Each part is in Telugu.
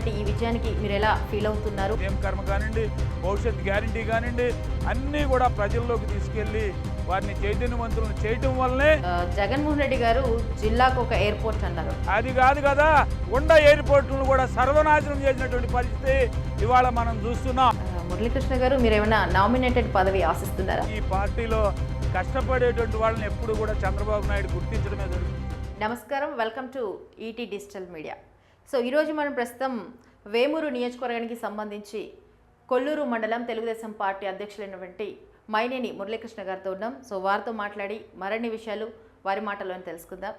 సంపాదించినటువంటి ఈ విజయానికి మీరు ఎలా ఫీల్ అవుతున్నారు? ఏం కర్మ కానివ్వండి భవిష్యత్ గ్యారంటీ కానివ్వండి అన్నీ కూడా ప్రజల్లోకి తీసుకెళ్ళి వారిని చైతన్యవంతులను చేయటం వల్లనే జగన్మోహన్ రెడ్డి గారు జిల్లాకు ఒక ఎయిర్పోర్ట్ అన్నారు. అది కాదు కదా ఉండ ఎయిర్పోర్ట్లను కూడా సర్వనాశనం చేసినటువంటి పరిస్థితి ఇవాళ మనం చూస్తున్నాం. మురళీకృష్ణ గారు మీరు ఏమైనా నామినేటెడ్ పదవి ఆశిస్తున్నారా? ఈ పార్టీలో కష్టపడేటువంటి వాళ్ళని ఎప్పుడు కూడా చంద్రబాబు నాయుడు గుర్తించడమే జరుగుతుంది. నమస్కారం welcome to ET digital media. So ఈరోజు మనం ప్రస్తుతం వేమూరు నియోజకవర్గానికి సంబంధించి కొల్లూరు మండలం తెలుగుదేశం పార్టీ అధ్యక్షులైనటువంటి మైనేని మురళీకృష్ణ గారితో ఉన్నాం. సో వారితో మాట్లాడి మరిన్ని విషయాలు వారి మాటలోనే తెలుసుకుందాం.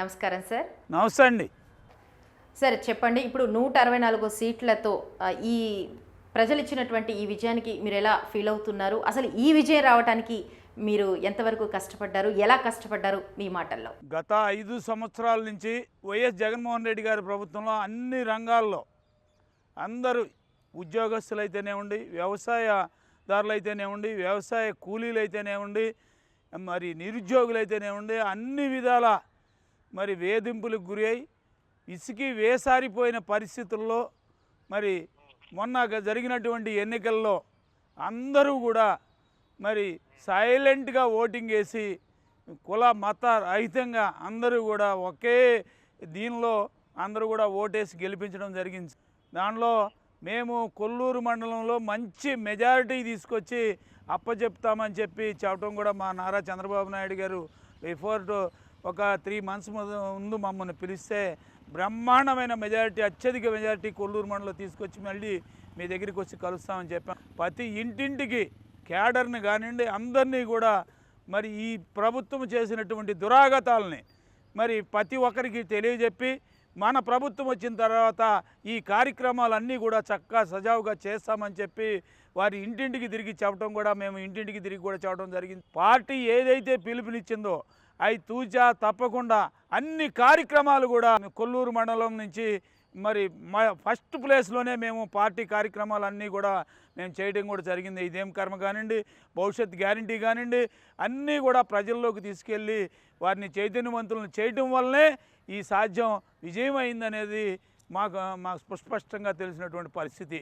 నమస్కారం సార్. నమస్తే అండి. సార్ చెప్పండి ఇప్పుడు నూట అరవై నాలుగు సీట్లతో ఈ ప్రజలు ఇచ్చినటువంటి ఈ విజయానికి మీరు ఎలా ఫీల్ అవుతున్నారు? అసలు ఈ విజయం రావడానికి మీరు ఎంతవరకు కష్టపడ్డారు ఎలా కష్టపడ్డారు మీ మాటల్లో? గత ఐదు సంవత్సరాల నుంచి వైఎస్ జగన్మోహన్ రెడ్డి గారి ప్రభుత్వంలో అన్ని రంగాల్లో అందరూ ఉద్యోగస్తులు అయితేనేవ్వండి వ్యవసాయదారులు అయితేనేవ్వండి వ్యవసాయ కూలీలు అయితేనేవ్వండి మరి నిరుద్యోగులు అయితేనేవ్వండి అన్ని విధాల మరి వేధింపులకు గురి అయి ఇసుకి వేసారిపోయిన పరిస్థితుల్లో మరి మొన్న జరిగినటువంటి ఎన్నికల్లో అందరూ కూడా మరి సైలెంట్గా ఓటింగ్ వేసి కుల మత రహితంగా అందరూ కూడా ఒకే దీనిలో అందరూ కూడా ఓటేసి గెలిపించడం జరిగింది. దానిలో మేము కొల్లూరు మండలంలో మంచి మెజారిటీ తీసుకొచ్చి అప్పచెప్తామని చెప్పి చెప్పడం కూడా మా నారా చంద్రబాబు నాయుడు గారు బిఫోర్ ఒక త్రీ మంత్స్ ముందు మమ్మల్ని పిలిస్తే బ్రహ్మాండమైన మెజారిటీ అత్యధిక మెజారిటీ కొల్లూరు మండలం తీసుకొచ్చి మళ్ళీ మీ దగ్గరికి వచ్చి కలుస్తామని చెప్పాం. ప్రతి ఇంటింటికి క్యాడర్ని కానివ్వండి అందరినీ కూడా మరి ఈ ప్రభుత్వం చేసినటువంటి దురాగతాలని మరి ప్రతి ఒక్కరికి తెలియజెప్పి మన ప్రభుత్వం వచ్చిన తర్వాత ఈ కార్యక్రమాలన్నీ కూడా చక్కగా సజావుగా చేస్తామని చెప్పి వారి ఇంటింటికి తిరిగి చెప్పడం కూడా మేము ఇంటింటికి తిరిగి కూడా చెప్పడం జరిగింది. పార్టీ ఏదైతే పిలుపునిచ్చిందో అవి తూచా తప్పకుండా అన్ని కార్యక్రమాలు కూడా కొల్లూరు మండలం నుంచి మరి మా ఫస్ట్ ప్లేస్లోనే మేము పార్టీ కార్యక్రమాలన్నీ కూడా మేము చేయడం కూడా జరిగింది. ఇదేం కర్మ కానివ్వండి భవిష్యత్ గ్యారంటీ కానివ్వండి అన్నీ కూడా ప్రజల్లోకి తీసుకెళ్ళి వారిని చైతన్యవంతులను చేయడం వల్లనే ఈ సాధ్యం విజయం అయిందనేది మాకు మాకు స్పష్టంగా తెలిసినటువంటి పరిస్థితి.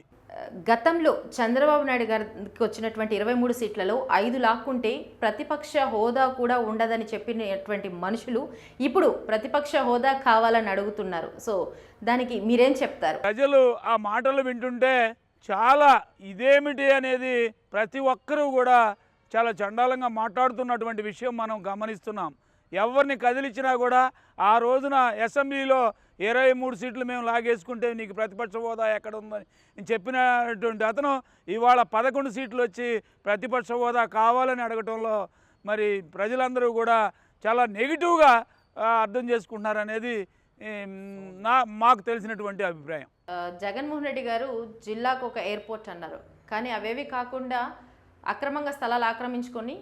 గతంలో చంద్రబాబు నాయుడు గారికి వచ్చినటువంటి ఇరవై మూడు సీట్లలో ఐదు లాక్కుంటే ప్రతిపక్ష హోదా కూడా ఉండదని చెప్పినటువంటి మనుషులు ఇప్పుడు ప్రతిపక్ష హోదా కావాలని అడుగుతున్నారు. సో దానికి మీరేం చెప్తారు? ప్రజలు ఆ మాటలు వింటుంటే చాలా ఇదేమిటి అనేది ప్రతి ఒక్కరూ కూడా చాలా చండాలంగా మాట్లాడుతున్నటువంటి విషయం మనం గమనిస్తున్నాం. ఎవరిని కదిలించినా కూడా ఆ రోజున అసెంబ్లీలో ఇరవై మూడు సీట్లు మేము లాగేసుకుంటే నీకు ప్రతిపక్ష హోదా ఎక్కడ ఉందని నేను చెప్పినటువంటి అతను ఇవాళ పదకొండు సీట్లు వచ్చి ప్రతిపక్ష హోదా కావాలని అడగటంలో మరి ప్రజలందరూ కూడా చాలా నెగిటివ్గా అర్థం చేసుకుంటున్నారు అనేది నా మాకు తెలిసినటువంటి అభిప్రాయం. జగన్మోహన్ రెడ్డి గారు జిల్లాకు ఒక ఎయిర్పోర్ట్ అన్నారు. కానీ అవేవి కాకుండా అక్రమంగా స్థలాలు ఆక్రమించుకొని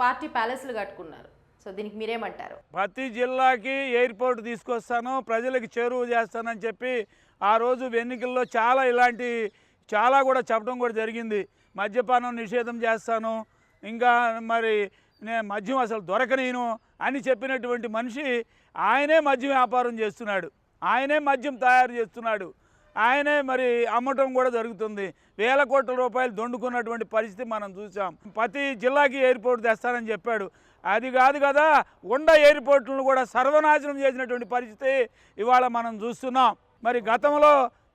పార్టీ ప్యాలెస్లు కట్టుకున్నారు. సో దీనికి మీరేమంటారు? ప్రతి జిల్లాకి ఎయిర్పోర్ట్ తీసుకొస్తాను ప్రజలకు చేరువ చేస్తానని చెప్పి ఆ రోజు ఎన్నికల్లో చాలా ఇలాంటి చాలా కూడా చెప్పడం కూడా జరిగింది. మద్యపానం నిషేధం చేస్తాను ఇంకా మరి నేను మద్యం అసలు దొరకనీను అని చెప్పినటువంటి మనిషి ఆయనే మద్యం వ్యాపారం చేస్తున్నాడు. ఆయనే మద్యం తయారు చేస్తున్నాడు. ఆయనే మరి అమ్మటం కూడా జరుగుతుంది. వేల కోట్ల రూపాయలు దొండుకున్నటువంటి పరిస్థితి మనం చూసాం. ప్రతి జిల్లాకి ఎయిర్పోర్ట్ తెస్తానని చెప్పాడు. అది కాదు కదా ఉండ ఎయిర్పోర్ట్లను కూడా సర్వనాశనం చేసినటువంటి పరిస్థితి ఇవాళ మనం చూస్తున్నాం. మరి గతంలో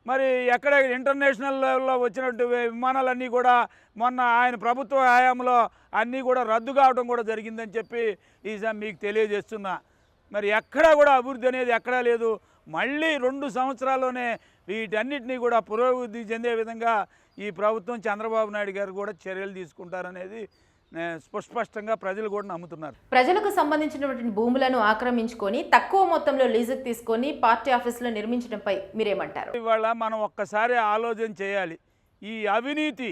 మరి ఎక్కడ ఇంటర్నేషనల్ లెవెల్లో వచ్చినటువంటి విమానాలన్నీ కూడా మొన్న ఆయన ప్రభుత్వ హయాంలో అన్నీ కూడా రద్దు కావడం కూడా జరిగిందని చెప్పి ఈసారి మీకు తెలియజేస్తున్నా. మరి ఎక్కడా కూడా అభివృద్ధి అనేది ఎక్కడా లేదు. మళ్ళీ రెండు సంవత్సరాల్లోనే వీటన్నిటినీ కూడా పురోభివృద్ధి చెందే విధంగా ఈ ప్రభుత్వం చంద్రబాబు నాయుడు గారు కూడా చర్యలు తీసుకుంటారనేది స్పష్టంగా ప్రజలు కూడా నమ్ముతున్నారు. ప్రజలకు సంబంధించినటువంటి భూములను ఆక్రమించుకొని తక్కువ మొత్తంలో లీజుకు తీసుకొని పార్టీ ఆఫీసులో నిర్మించడంపై మీరేమంటారు? ఇవాళ మనం ఒక్కసారి ఆలోచన చేయాలి. ఈ అవినీతి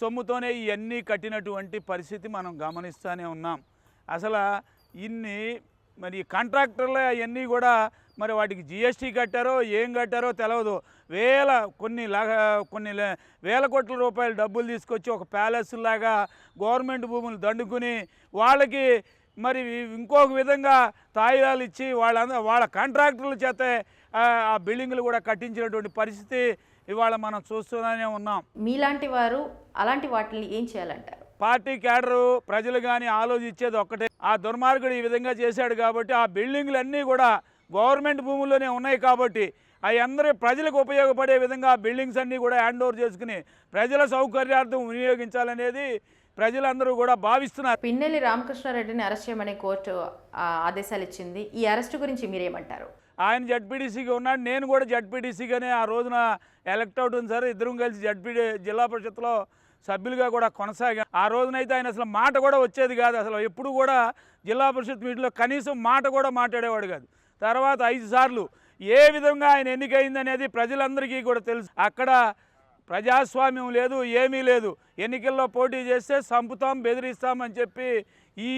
సొమ్ముతోనే ఇవన్నీ కట్టినటువంటి పరిస్థితి మనం గమనిస్తూనే ఉన్నాం. అసలు ఇన్ని మరి కాంట్రాక్టర్లు అవన్నీ కూడా మరి వాటికి జిఎస్టీ కట్టారో ఏం కట్టారో తెలియదు వేల కొన్ని లాగా కొన్ని వేల కోట్ల రూపాయలు డబ్బులు తీసుకొచ్చి ఒక ప్యాలెస్ లాగా గవర్నమెంట్ భూములు దండుకుని వాళ్ళకి మరి ఇంకొక విధంగా తాయిదాలు ఇచ్చి వాళ్ళ వాళ్ళ కాంట్రాక్టర్ల చేత ఆ ఆ బిల్డింగ్లు కూడా కట్టించినటువంటి పరిస్థితి ఇవాళ మనం చూస్తూనే ఉన్నాం. మీలాంటి వారు అలాంటి వాటిని ఏం చేయాలంటారు? పార్టీ క్యాడరు ప్రజలు కానీ ఆలోచించేది ఒక్కటే. ఆ దుర్మార్గుడు ఈ విధంగా చేశాడు కాబట్టి ఆ బిల్డింగ్లన్నీ కూడా గవర్నమెంట్ భూముల్లోనే ఉన్నాయి కాబట్టి అవి అందరూ ప్రజలకు ఉపయోగపడే విధంగా ఆ బిల్డింగ్స్ అన్నీ కూడా హ్యాండ్ ఓవర్ చేసుకుని ప్రజల సౌకర్యార్థం వినియోగించాలనేది ప్రజలందరూ కూడా భావిస్తున్నారు. పిన్నెల్లి రామకృష్ణారెడ్డిని అరెస్ట్ చేయమని కోర్టు ఆదేశాలు ఇచ్చింది. ఈ అరెస్ట్ గురించి మీరేమంటారు? ఆయన జడ్పీటీసీగా ఉన్నాడు. నేను కూడా జడ్పీటీసీగానే ఆ రోజున ఎలక్ట్ అవుతుంది సార్. ఇద్దరం కలిసి జడ్పీటీ జిల్లా పరిషత్లో సభ్యులుగా కూడా కొనసాగా ఆ రోజునైతే ఆయన అసలు మాట కూడా వచ్చేది కాదు. అసలు ఎప్పుడు కూడా జిల్లా పరిషత్ మీటింగ్లో కనీసం మాట కూడా మాట్లాడేవాడు కాదు. తర్వాత ఐదు సార్లు ఏ విధంగా ఆయన ఎన్నికైందనేది ప్రజలందరికీ కూడా తెలుసు. అక్కడ ప్రజాస్వామ్యం లేదు ఏమీ లేదు. ఎన్నికల్లో పోటీ చేస్తే సంపుతాం బెదిరిస్తామని చెప్పి ఈ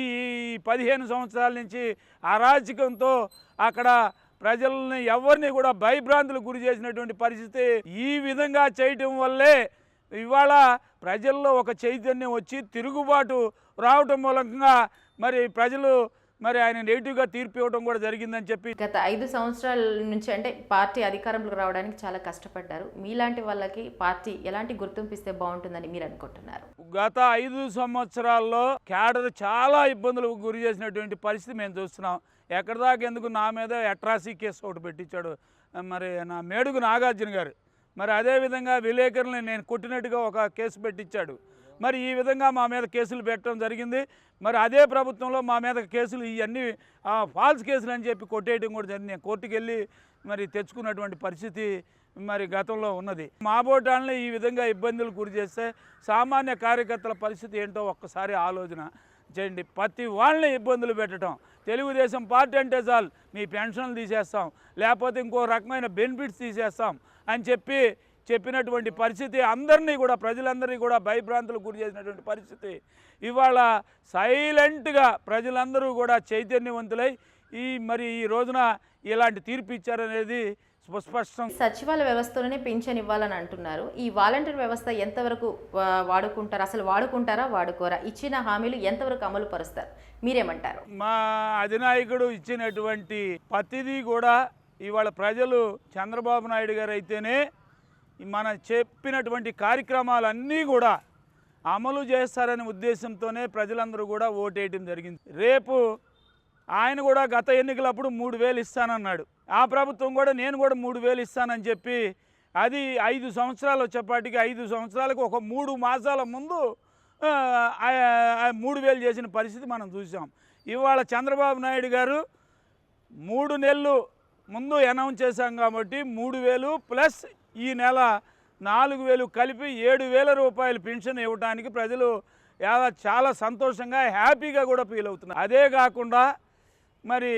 ఈ పదిహేను సంవత్సరాల నుంచి అరాచకంతో అక్కడ ప్రజల్ని ఎవరిని కూడా భయభ్రాంతులకు గురి చేసినటువంటి పరిస్థితి ఈ విధంగా చేయటం వల్లే ఇవాళ ప్రజల్లో ఒక చైతన్యం వచ్చి తిరుగుబాటు రావటం మూలంగా మరి ప్రజలు మరి ఆయన నెగిటివ్గా తీర్పు ఇవ్వడం కూడా జరిగిందని చెప్పి గత ఐదు సంవత్సరాల నుంచి అంటే పార్టీ అధికారంలోకి రావడానికి చాలా కష్టపడ్డారు. మీలాంటి వాళ్ళకి పార్టీ ఎలాంటి గుర్తింపు ఇస్తే బాగుంటుందని మీరు అనుకుంటున్నారు? గత ఐదు సంవత్సరాల్లో క్యాడర్ చాలా ఇబ్బందులకు గురి చేసినటువంటి పరిస్థితి మేము చూస్తున్నాం. ఎక్కడి దాకా ఎందుకు నా మీద అట్రాసీ కేసు ఒకటి పెట్టించాడు మరి నా మేడుగు నాగార్జున గారు. మరి అదేవిధంగా విలేకరుల్ని నేను కొట్టినట్టుగా ఒక కేసు పెట్టించాడు. మరి ఈ విధంగా మా మీద కేసులు పెట్టడం జరిగింది. మరి అదే ప్రభుత్వంలో మా మీద కేసులు ఇవన్నీ ఫాల్స్ కేసులు అని చెప్పి కొట్టేయడం కూడా జరిగింది. నేను కోర్టుకు వెళ్ళి మరి తెచ్చుకున్నటువంటి పరిస్థితి మరి గతంలో ఉన్నది. మాబోటాలని ఈ విధంగా ఇబ్బందులు గురి చేస్తే సామాన్య కార్యకర్తల పరిస్థితి ఏంటో ఒక్కసారి ఆలోచన చేయండి. ప్రతి వాళ్ళని ఇబ్బందులు పెట్టడం. తెలుగుదేశం పార్టీ అంటే చాలు. మీ పెన్షన్లు తీసేస్తాం. లేకపోతే ఇంకో రకమైన బెనిఫిట్స్ తీసేస్తాం. అని చెప్పి చెప్పినటువంటి పరిస్థితి అందరినీ కూడా ప్రజలందరినీ కూడా భయభ్రాంతులకు గురి చేసినటువంటి పరిస్థితి. ఇవాళ సైలెంట్గా ప్రజలందరూ కూడా చైతన్యవంతులై ఈ మరి ఈ రోజున ఇలాంటి తీర్పు ఇచ్చారనేది సుస్పష్టం సచివాలయ వ్యవస్థలోనే పింఛన్ ఇవ్వాలని అంటున్నారు. ఈ వాలంటీర్ వ్యవస్థ ఎంతవరకు వాడుకుంటారు? అసలు వాడుకుంటారా? వాడుకోరా? ఇచ్చిన హామీలు ఎంతవరకు అమలు పరుస్తారు? మీరేమంటారు? మా అధినాయకుడు ఇచ్చినటువంటి ప్రతిదీ కూడా ఇవాళ ప్రజలు చంద్రబాబు నాయుడు గారు అయితేనే మన చెప్పినటువంటి కార్యక్రమాలన్నీ కూడా అమలు చేస్తారనే ఉద్దేశంతోనే ప్రజలందరూ కూడా ఓటేయటం జరిగింది. రేపు ఆయన కూడా గత ఎన్నికలప్పుడు మూడు వేలు ఇస్తానన్నాడు. ఆ ప్రభుత్వం కూడా నేను కూడా మూడు వేలు ఇస్తానని చెప్పి అది ఐదు సంవత్సరాలు వచ్చేపాటికి ఐదు సంవత్సరాలకు ఒక మూడు మాసాల ముందు ఆ మూడు వేలు చేసిన పరిస్థితి మనం చూసాం. ఇవాళ చంద్రబాబు నాయుడు గారు మూడు నెలలు ముందు అనౌన్స్ చేశాం కాబట్టి మూడు వేలు ప్లస్ ఈ నెల నాలుగు వేలు కలిపి ఏడు వేల రూపాయలు పెన్షన్ ఇవ్వడానికి ప్రజలు చాలా సంతోషంగా హ్యాపీగా కూడా ఫీల్ అవుతున్నారు. అదే కాకుండా మరి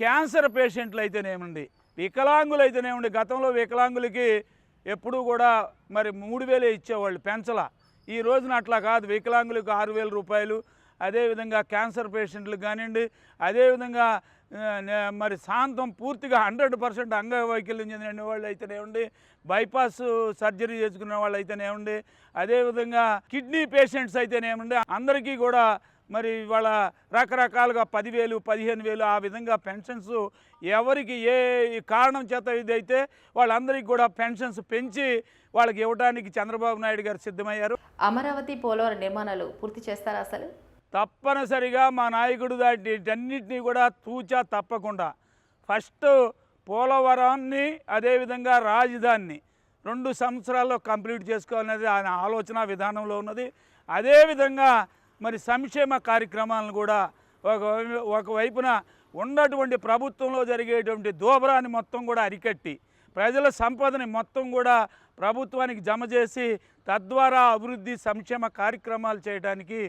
క్యాన్సర్ పేషెంట్లు అయితేనేమండి వికలాంగులు అయితేనేమండి గతంలో వికలాంగులకి ఎప్పుడూ కూడా మరి మూడు వేలే ఇచ్చేవాళ్ళు పెంచల. ఈ రోజున అట్లా కాదు వికలాంగులకు ఆరు వేల రూపాయలు అదేవిధంగా క్యాన్సర్ పేషెంట్లకు కానివ్వండి అదేవిధంగా మరి శాంతం పూర్తిగా హండ్రెడ్ పర్సెంట్ అంగవైకల్యం చెందిన వాళ్ళు అయితేనేమండి బైపాస్ సర్జరీ చేసుకున్న వాళ్ళు అయితేనేమండి అదేవిధంగా కిడ్నీ పేషెంట్స్ అయితేనేమండి అందరికీ కూడా మరి వాళ్ళ రకరకాలుగా పదివేలు పదిహేను వేలు ఆ విధంగా పెన్షన్స్ ఎవరికి ఏ కారణం చేత ఇదైతే వాళ్ళందరికీ కూడా పెన్షన్స్ పెంచి వాళ్ళకి ఇవ్వడానికి చంద్రబాబు నాయుడు గారు సిద్ధమయ్యారు. అమరావతి పోలవరం నిర్మాణాలు పూర్తి చేస్తారా అసలు? తప్పనిసరిగా మా నాయకుడు దాటి అన్నింటినీ కూడా తూచా తప్పకుండా. ఫస్ట్ పోలవరాన్ని అదేవిధంగా రాజధానిని రెండు సంవత్సరాల్లో కంప్లీట్ చేసుకోవాలనేది ఆయన ఆలోచన విధానంలో ఉన్నది. అదేవిధంగా మరి సంక్షేమ కార్యక్రమాలను కూడా ఒక ఒకవైపున ఉన్నటువంటి ప్రభుత్వంలో జరిగేటువంటి దోబరాన్ని మొత్తం కూడా అరికట్టి ప్రజల సంపదని మొత్తం కూడా ప్రభుత్వానికి జమ చేసి తద్వారా అభివృద్ధి సంక్షేమ కార్యక్రమాలు చేయడానికి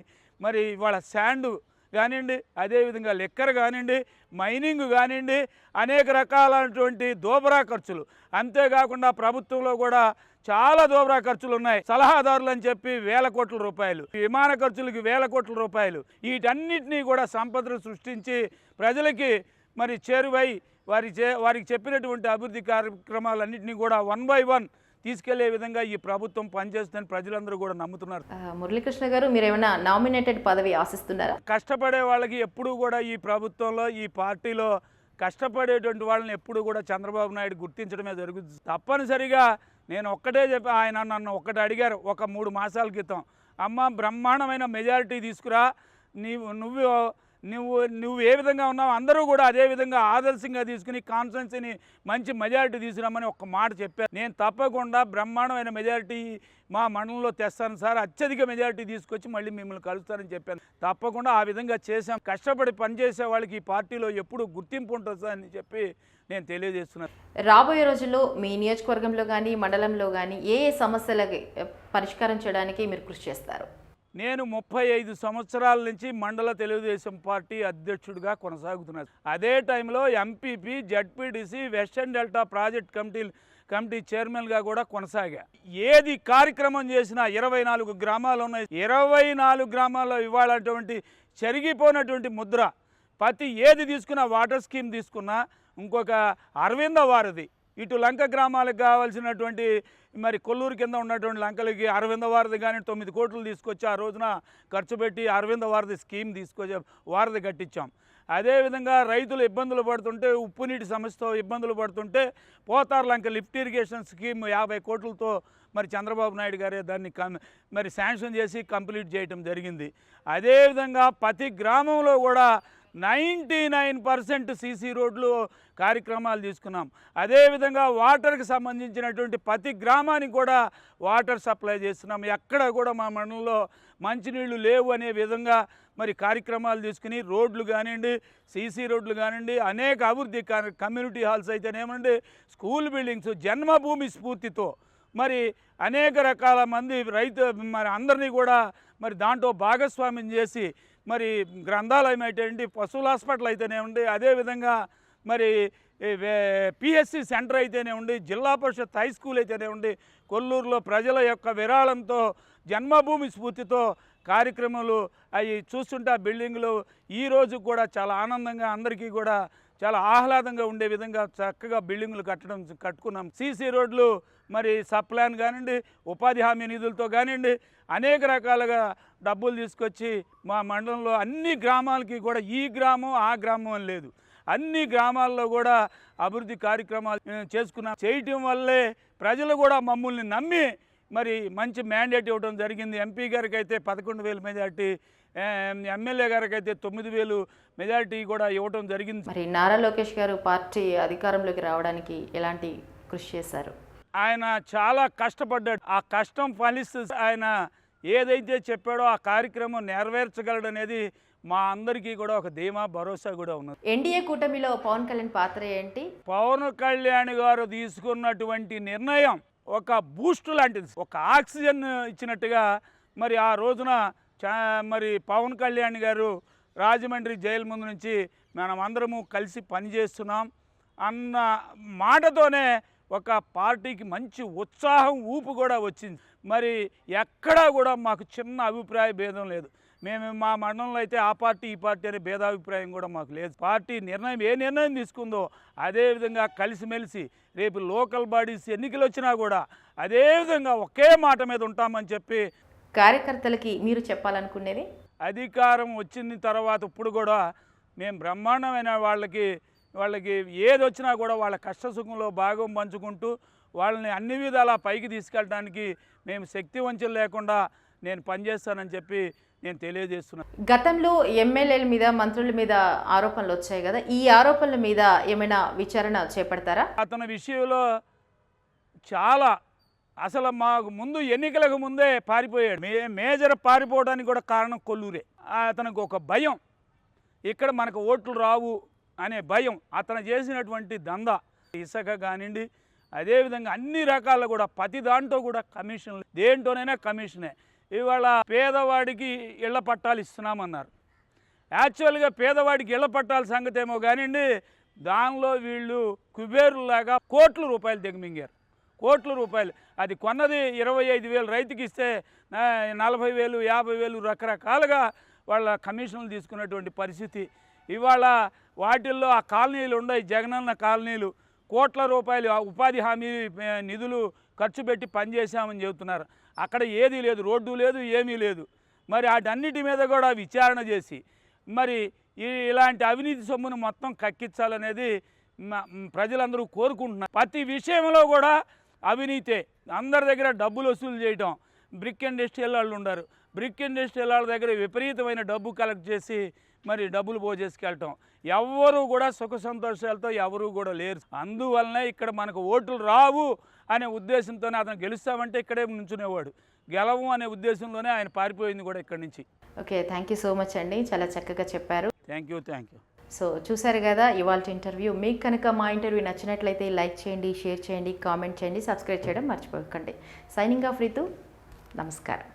మరి వాళ్ళ శాండు కానివ్వండి అదేవిధంగా లెక్కర్ కానివ్వండి మైనింగ్ కానివ్వండి అనేక రకాలైనటువంటి దోబరా ఖర్చులు. అంతేకాకుండా ప్రభుత్వంలో కూడా చాలా దోబరా ఖర్చులు ఉన్నాయి. సలహాదారులు అని చెప్పి వేల కోట్ల రూపాయలు విమాన ఖర్చులకి వేల కోట్ల రూపాయలు వీటన్నిటినీ కూడా సంపదను సృష్టించి ప్రజలకి మరి చేరువై వారి చే వారికి చెప్పినటువంటి అభివృద్ధి కార్యక్రమాలన్నింటినీ కూడా వన్ బై వన్ తీసుకెళ్ళే విధంగా ఈ ప్రభుత్వం పనిచేస్తుందని ప్రజలందరూ కూడా నమ్ముతున్నారు. మురళీకృష్ణ గారు మీరు ఏమైనా నామినేటెడ్ పదవి ఆశిస్తున్నారా? కష్టపడే వాళ్ళకి ఎప్పుడూ కూడా ఈ ప్రభుత్వంలో ఈ పార్టీలో కష్టపడేటువంటి వాళ్ళని ఎప్పుడూ కూడా చంద్రబాబు నాయుడు గుర్తించడమే జరుగుతుంది. తప్పనిసరిగా నేను ఒక్కటే చెప్పి ఆయన నన్ను ఒక్కటి అడిగారు ఒక మూడు మాసాల క్రితం. అమ్మ బ్రహ్మాండమైన మెజారిటీ తీసుకురా. నీవు నువ్వు నువ్వు నువ్వు ఏ విధంగా ఉన్నావు అందరూ కూడా అదే విధంగా ఆదర్శంగా తీసుకుని కాన్ఫరెన్స్ని మంచి మెజారిటీ తీసుకురామని ఒక మాట చెప్పారు. నేను తప్పకుండా బ్రహ్మాండమైన మెజారిటీ మా మండలంలో తెస్తాను సార్. అత్యధిక మెజారిటీ తీసుకొచ్చి మళ్ళీ మిమ్మల్ని కలుస్తారని చెప్పాను. తప్పకుండా ఆ విధంగా చేశాం. కష్టపడి పనిచేసే వాళ్ళకి ఈ పార్టీలో ఎప్పుడు గుర్తింపు ఉంటుంది అని చెప్పి నేను తెలియజేస్తున్నాను. రాబోయే రోజుల్లో మీ నియోజకవర్గంలో కానీ మండలంలో కానీ ఏ ఏ సమస్యలకి పరిష్కారం చేయడానికి మీరు కృషి చేస్తారు? నేను ముప్పై ఐదు సంవత్సరాల నుంచి మండల తెలుగుదేశం పార్టీ అధ్యక్షుడిగా కొనసాగుతున్నాను. అదే టైంలో MPP ZPTC western delta project committee committee చైర్మన్గా కూడా కొనసాగా. ఏది కార్యక్రమం చేసినా ఇరవై నాలుగు గ్రామాలు ఉన్నాయి. ఇరవై నాలుగు గ్రామాల్లో ఇవ్వాలటువంటి చెరిగిపోయినటువంటి ముద్ర ప్రతి ఏది తీసుకున్నా వాటర్ స్కీమ్ తీసుకున్నా ఇంకొక అరవింద వారిది. ఇటు లంక గ్రామాలకు కావాల్సినటువంటి మరి కొల్లూరు కింద ఉన్నటువంటి లంకలకి అరవింద వారధి కానీ తొమ్మిది కోట్లు తీసుకొచ్చి ఆ రోజున ఖర్చు పెట్టి అరవింద వారధి స్కీమ్ తీసుకొచ్చి వారధి కట్టించాం. అదేవిధంగా రైతులు ఇబ్బందులు పడుతుంటే ఉప్పు నీటి సమస్యతో ఇబ్బందులు పడుతుంటే పోతారు లంక లిఫ్ట్ ఇరిగేషన్ స్కీమ్ యాభై కోట్లతో మరి చంద్రబాబు నాయుడు గారే దాన్ని కం మరి శాంక్షన్ చేసి కంప్లీట్ చేయటం జరిగింది. అదేవిధంగా ప్రతి గ్రామంలో కూడా నైంటీ నైన్ పర్సెంట్ సీసీ రోడ్లు కార్యక్రమాలు తీసుకున్నాం. అదేవిధంగా వాటర్కి సంబంధించినటువంటి ప్రతి గ్రామానికి కూడా వాటర్ సప్లై చేస్తున్నాం. ఎక్కడ కూడా మా మండలంలో మంచినీళ్ళు లేవు అనే విధంగా మరి కార్యక్రమాలు తీసుకుని రోడ్లు కానివ్వండి సీసీ రోడ్లు కానివ్వండి అనేక అభివృద్ధి కమ్యూనిటీ హాల్స్ అయితేనేమండి స్కూల్ బిల్డింగ్స్ జన్మభూమి స్ఫూర్తితో మరి అనేక రకాల మంది రైతు మరి అందరినీ కూడా మరి దాంట్లో భాగస్వామ్యం చేసి మరి గ్రంథాలయం అయితేంటి పశువుల హాస్పిటల్ అయితేనేమండి అదేవిధంగా మరి పిఎస్సి సెంటర్ అయితేనే ఉండి జిల్లా పరిషత్ హై స్కూల్ అయితేనే ఉండి కొల్లూరులో ప్రజల యొక్క విరాళంతో జన్మభూమి స్ఫూర్తితో కార్యక్రమాలు అవి చూస్తుంటే ఆ బిల్డింగ్లు ఈ రోజు కూడా చాలా ఆనందంగా అందరికీ కూడా చాలా ఆహ్లాదంగా ఉండే విధంగా చక్కగా బిల్డింగులు కట్టడం కట్టుకున్నాం. సీసీ రోడ్లు మరి సప్లాన్ కానివ్వండి ఉపాధి హామీ నిధులతో కానివ్వండి అనేక రకాలుగా డబ్బులు తీసుకొచ్చి మా మండలంలో అన్ని గ్రామాలకి కూడా ఈ గ్రామం ఆ గ్రామం అని లేదు. అన్ని గ్రామాల్లో కూడా అభివృద్ధి కార్యక్రమాలు చేసుకున్నాం. చేయటం వల్లే ప్రజలు కూడా మమ్మల్ని నమ్మి మరి మంచి మ్యాండేట్ ఇవ్వడం జరిగింది. ఎంపీ గారికి అయితే పదకొండు వేల మెజార్టీ ఎమ్మెల్యే గారికి అయితే తొమ్మిది వేలు మెజార్టీ కూడా ఇవ్వడం జరిగింది. మరి నారా లోకేష్ గారు పార్టీ అధికారంలోకి రావడానికి ఎలాంటి కృషి చేశారు? ఆయన చాలా కష్టపడ్డాడు. ఆ కష్టం ఫలిస్తూ ఆయన ఏదైతే చెప్పాడో ఆ కార్యక్రమం నెరవేర్చగలడు అనేది మా అందరికీ కూడా ఒక ధీమా భరోసా కూడా ఉన్నది. ఎన్డీఏ కూటమిలో పవన్ కళ్యాణ్ పాత్ర ఏంటి? పవన్ కళ్యాణ్ గారు తీసుకున్నటువంటి నిర్ణయం ఒక బూస్ట్ లాంటిది. ఒక ఆక్సిజన్ ఇచ్చినట్టుగా మరి ఆ రోజున మరి పవన్ కళ్యాణ్ గారు రాజమండ్రి జైలు ముందు నుంచి మనం అందరము కలిసి పనిచేస్తున్నాం అన్న మాటతోనే ఒక పార్టీకి మంచి ఉత్సాహం ఊపు కూడా వచ్చింది. మరి ఎక్కడా కూడా మాకు చిన్న అభిప్రాయ భేదం లేదు. మేము మా మండలంలో అయితే ఆ పార్టీ ఈ పార్టీ అనే భేదాభిప్రాయం కూడా మాకు లేదు. పార్టీ నిర్ణయం ఏ నిర్ణయం తీసుకుందో అదేవిధంగా కలిసిమెలిసి రేపు లోకల్ బాడీస్ ఎన్నికలు వచ్చినా కూడా అదేవిధంగా ఒకే మాట మీద ఉంటామని చెప్పి కార్యకర్తలకి మీరు చెప్పాలనుకునేది? అధికారం వచ్చిన తర్వాత ఇప్పుడు కూడా మేము బ్రహ్మాండమైన వాళ్ళకి వాళ్ళకి ఏది వచ్చినా కూడా వాళ్ళ కష్టసుఖంలో భాగం పంచుకుంటూ వాళ్ళని అన్ని విధాలా పైకి తీసుకెళ్ళడానికి మేము శక్తి వంచన లేకుండా నేను పనిచేస్తానని చెప్పి నేను తెలియజేస్తున్నాను. గతంలో ఎమ్మెల్యేల మీద మంత్రుల మీద ఆరోపణలు వచ్చాయి కదా ఈ ఆరోపణల మీద ఏమైనా విచారణ చేపడతారా? అతని విషయంలో చాలా అసలు మాకు ముందు ఎన్నికలకు ముందే పారిపోయాడు. మే మేజర్ పారిపోవడానికి కూడా కారణం కొల్లూరే. అతనికి ఒక భయం. ఇక్కడ మనకు ఓట్లు రావు అనే భయం. అతను చేసినటువంటి దంద ఇసుక కానివ్వండి అదేవిధంగా అన్ని రకాల కూడా ప్రతి దాంట్లో కూడా కమిషన్ దేంట్లోనైనా కమిషనే. ఇవాళ పేదవాడికి ఇళ్ళ పట్టాలు ఇస్తున్నామన్నారు. యాక్చువల్గా పేదవాడికి ఇళ్ళ పట్టాల సంగతి ఏమో కానివ్వండి దానిలో వీళ్ళు కుబేరులాగా కోట్ల రూపాయలు దిగమింగారు. కోట్ల రూపాయలు. అది కొన్నది ఇరవై ఐదు వేలు రైతుకి ఇస్తే నలభై వేలు యాభై వేలు రకరకాలుగా వాళ్ళ కమిషన్లు తీసుకున్నటువంటి పరిస్థితి. ఇవాళ వాటిల్లో ఆ కాలనీలు ఉన్నాయి జగనన్న కాలనీలు. కోట్ల రూపాయలు ఉపాధి హామీ నిధులు ఖర్చు పెట్టి పనిచేశామని చెబుతున్నారు. అక్కడ ఏదీ లేదు రోడ్డు లేదు ఏమీ లేదు. మరి వాటన్నిటి మీద కూడా విచారణ చేసి మరి ఈ ఇలాంటి అవినీతి సొమ్మును మొత్తం కక్కించాలనేది ప్రజలందరూ కోరుకుంటున్నారు. ప్రతి విషయంలో కూడా అవినీతే. అందరి దగ్గర డబ్బులు వసూలు చేయటం. బ్రిక్ ఇండస్ట్రియల్ వాళ్ళు ఉన్నారు బ్రిక్ ఇండస్ట్రియల్ వాళ్ళ దగ్గర విపరీతమైన డబ్బు కలెక్ట్ చేసి మరి డబ్బులు పోజేసుకెళ్ళటం ఎవ్వరూ కూడా సుఖ సంతోషాలతో ఎవరూ కూడా లేరు. అందువలనే ఇక్కడ మనకు ఓట్లు రావు అనే ఉద్దేశంతోనే అతను గెలుస్తామంటే ఇక్కడే నుంచునేవాడు. గెలవు అనే ఉద్దేశంలోనే ఆయన పారిపోయింది కూడా ఇక్కడి నుంచి. Okay thank you so much అండి. చాలా చక్కగా చెప్పారు. Thank you thank you so చూసారు కదా ఇవాళ ఇంటర్వ్యూ. మీకు కనుక మా ఇంటర్వ్యూ నచ్చినట్లయితే లైక్ చేయండి షేర్ చేయండి కామెంట్ చేయండి సబ్స్క్రైబ్ చేయడం మర్చిపోకండి. Signing off Ritu. నమస్కారం.